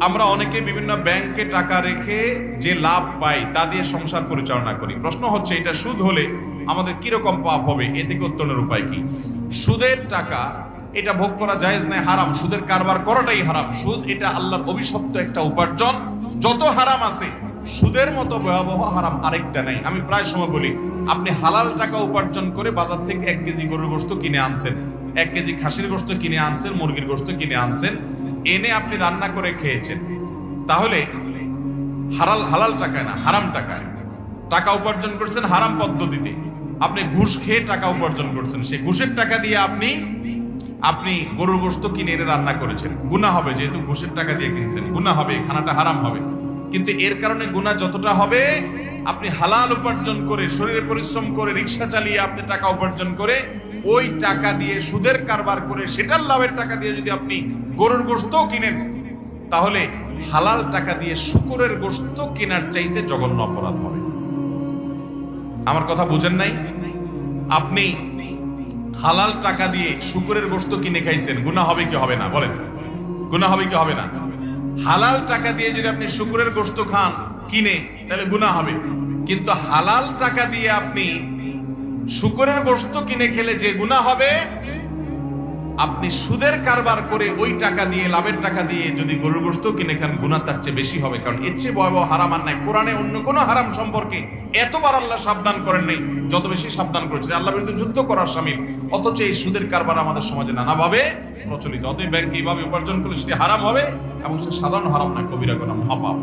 আমরা অনেকে বিভিন্ন ব্যাংকে টাকা রেখে যে লাভ পাই, তা দিয়ে সংসার পরিচালনা করি। প্রশ্ন হচ্ছে, এটা সুদ হলে আমাদের কীরকম পাপ হবে? এ থেকে উত্তরণের উপায় কি? সুদের টাকা, এটা ভোগ করা জায়েজ নয় হারাম? সুদের কারবার করাটাই হারাম। সুদ, এটা আল্লাহর অভিশপ্ত একটা উপার্জন। যত হারাম আছে, সুদের মতো ভয়াবহ হারাম আরেকটা নেই। আমি প্রায় সময় বলি, আপনি হালাল টাকা উপার্জন করে বাজার থেকে এক কেজি গরুর গোস্ত কিনে আনছেন। এক কেজি খাসির গোস্ত কিনে আনছেন, মুরগির গোস্ত কিনে আনছেন। এনে আপনি রান্না করে খেয়েছেন। তাহলে হালাল হালাল টাকায় না, হারাম টাকায়। টাকা উপার্জন করছেন হারাম পদ্ধতিতে। আপনি ঘুষ খেয়ে টাকা উপার্জন করছেন। সেই ঘুষের টাকা দিয়ে আপনি আপনি গরুর গোস্ত কিনে এনে রান্না করেছেন। গুণা হবে, যেহেতু ঘুষের টাকা দিয়ে কিনছেন। গুণা হবে খানাটা হারাম হবে। কিন্তু এর কারণে গুণা যতটা হবে, আপনি হালাল উপার্জন করে, শরীরে পরিশ্রম করে, রিক্সা চালিয়ে আপনি টাকা উপার্জন করে ওই টাকা দিয়ে সুদের কারবার করে, সেটার লাভের টাকা দিয়ে যদি আপনি গরুর গোস্ত কিনেন, তাহলে হালাল টাকা দিয়ে শুকুরের গোস্ত কেনার চাইতে জঘন্য অপরাধ হবে। আমার কথা বুঝেন নাই? আপনি হালাল টাকা দিয়ে শুকুরের গোস্ত কিনে খাইছেন, গুনাহ হবে কি হবে না? বলেন। গুনাহ হবে কি হবে না? হালাল টাকা দিয়ে যদি আপনি শুকুরের গোস্ত খান, কিনে, তাহলে গুনাহ হবে। কিন্তু হালাল টাকা দিয়ে আপনি শুকুরের গোস্ত কিনে খেলে যে গুনাহ হবে, আপনি সুদের কারবার করে ওই টাকা দিয়ে, লাভের টাকা দিয়ে যদি গরুর গোস্ত কিনে খান গুণা তার চেয়ে বেশি হবে। কারণ এর চেয়ে ভয়াবহ হারাম আর নাই। কোরআনে অন্য কোনো হারাম সম্পর্কে এতবার আল্লাহ সাবধান করেন নাই, যত বেশি সাবধান করেছেন। আল্লাহ বিরুদ্ধে যুদ্ধ করার সামিল অথচ এই সুদের কারবার আমাদের সমাজে নানাভাবে প্রচলিত। অতএব ব্যাংক এইভাবে উপার্জন করলে সেটি হারাম হবে এবং সে সাধারণ হারাম নয় কবিরা গোনা মহাপাপ